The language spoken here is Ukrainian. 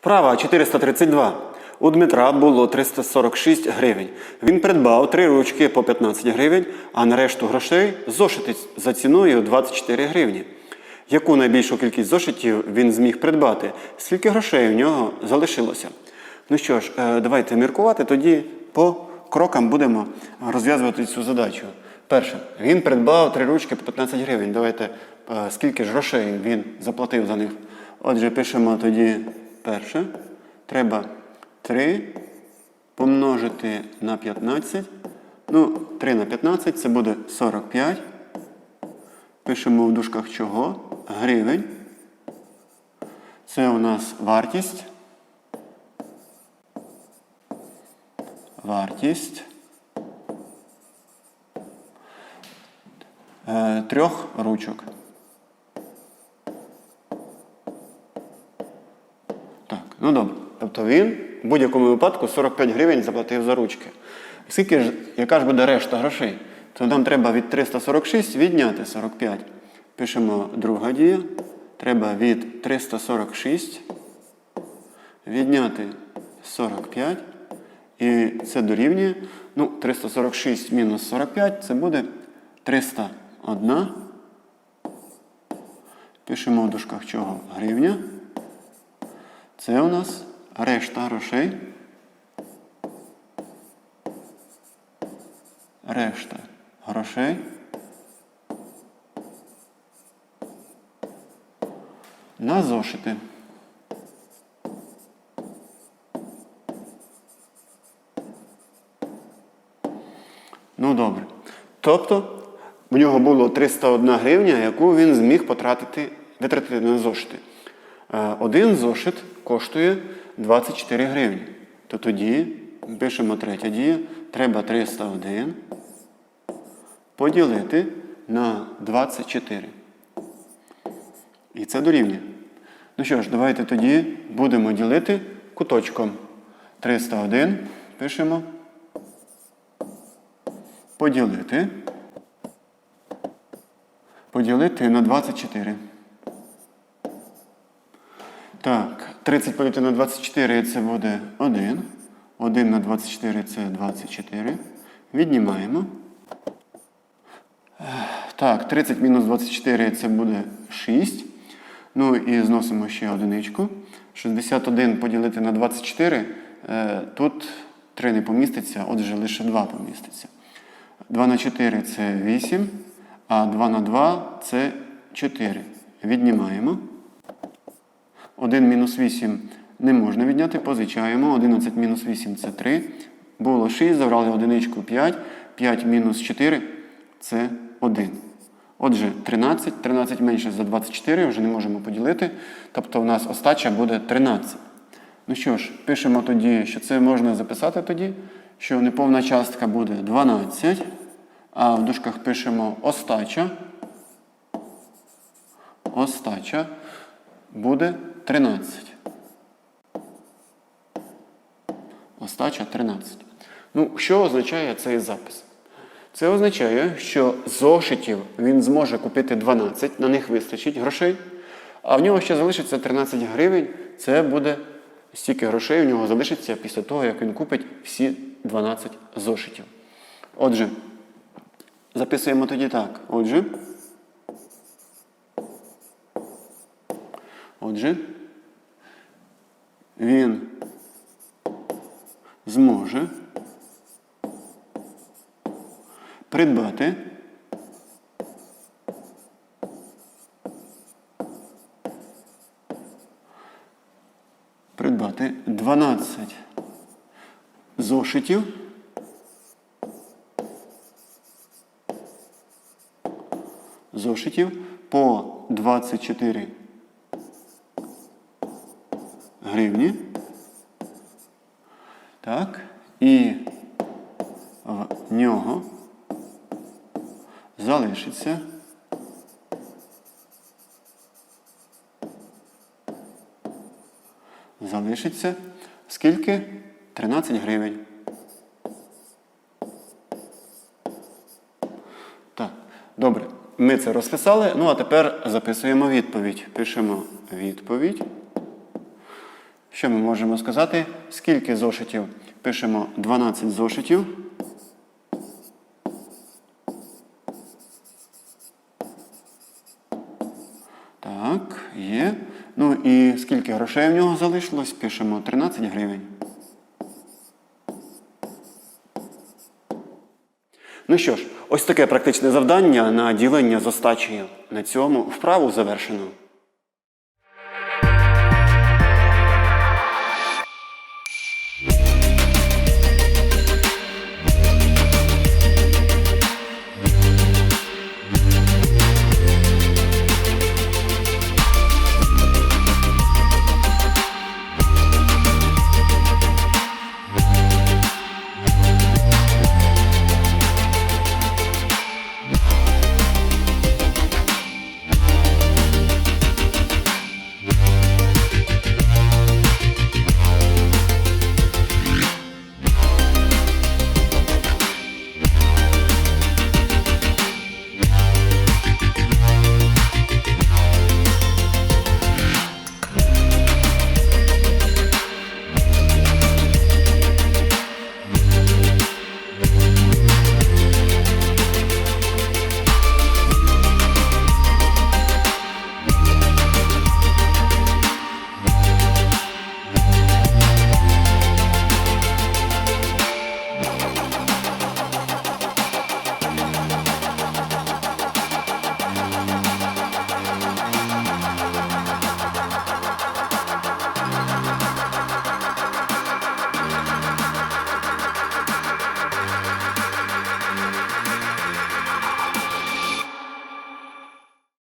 Вправа 432. У Дмитра було 346 гривень. Він придбав три ручки по 15 гривень, а на решту грошей зошити за ціною 24 гривні. Яку найбільшу кількість зошитів він зміг придбати? Скільки грошей у нього залишилося? Ну що ж, е, давайте міркувати, тоді по крокам будемо розв'язувати цю задачу. Перше, він придбав три ручки по 15 гривень. Давайте, е, скільки ж грошей він заплатив за них. Отже, пишемо тоді перше. Треба 3 помножити на 15. Ну, 3 на 15 це буде 45. Пишемо в дужках чого? Гривень. Це у нас вартість. Вартість е, трьох ручок. Ну добре. Тобто він в будь-якому випадку 45 гривень заплатив за ручки. Скільки ж, яка ж буде решта грошей? То нам треба від 346 відняти 45. Пишемо друга дія. Треба від 346 відняти 45. І це дорівнює. Ну, 346 мінус 45 це буде 301. Пишемо в дужках чого гривня. Це у нас решта грошей. Решта грошей. На зошити. Ну добре. Тобто в нього було 301 гривня, яку він зміг потратити, витратити на зошити. Е, Один зошит коштує 24 гривні. То тоді пишемо третя дія. Треба 301 поділити на 24. І це дорівнює. Ну що ж, давайте тоді будемо ділити куточком. 301 пишемо. Поділити. Поділити на 24. Так, 30 поділити на 24 це буде 1. 1 на 24 це 24. Віднімаємо. Так, 30 мінус 24 це буде 6. Ну і зносимо ще одиничку. 61 поділити на 24. е, Тут 3 не поміститься, отже, лише 2 поміститься. 2 на 4 це 8, а 2 на 2 це 4. Віднімаємо. 1 мінус 8 не можна відняти, позичаємо. 11 мінус 8 це 3. Було 6, забрали одиничку 5. 5 мінус 4 це 1. Отже, 13. 13 менше за 24 вже не можемо поділити. Тобто у нас остача буде 13. Ну що ж, пишемо тоді, що це можна записати тоді, що неповна частка буде 12. А в дужках пишемо остача. Остача буде 13. Остача 13. Ну, що означає цей запис? Це означає, що зошитів він зможе купити 12, на них вистачить грошей, а в нього ще залишиться 13 гривень. Це буде стільки грошей у нього залишиться після того, як він купить всі 12 зошитів. Отже, записуємо тоді так. Отже. Отже, він зможе придбати придбати 12 зошитів зошитів по 24 гривні. Так. І в нього залишиться залишиться скільки? 13 гривень. Так, добре. Ми це розписали. Ну, а тепер записуємо відповідь. Пишемо відповідь. Що ми можемо сказати? Скільки зошитів? Пишемо 12 зошитів. Так, є. Ну і скільки грошей в нього залишилось? Пишемо 13 гривень. Ну що ж, ось таке практичне завдання на ділення з остачею. На цьому вправу завершено.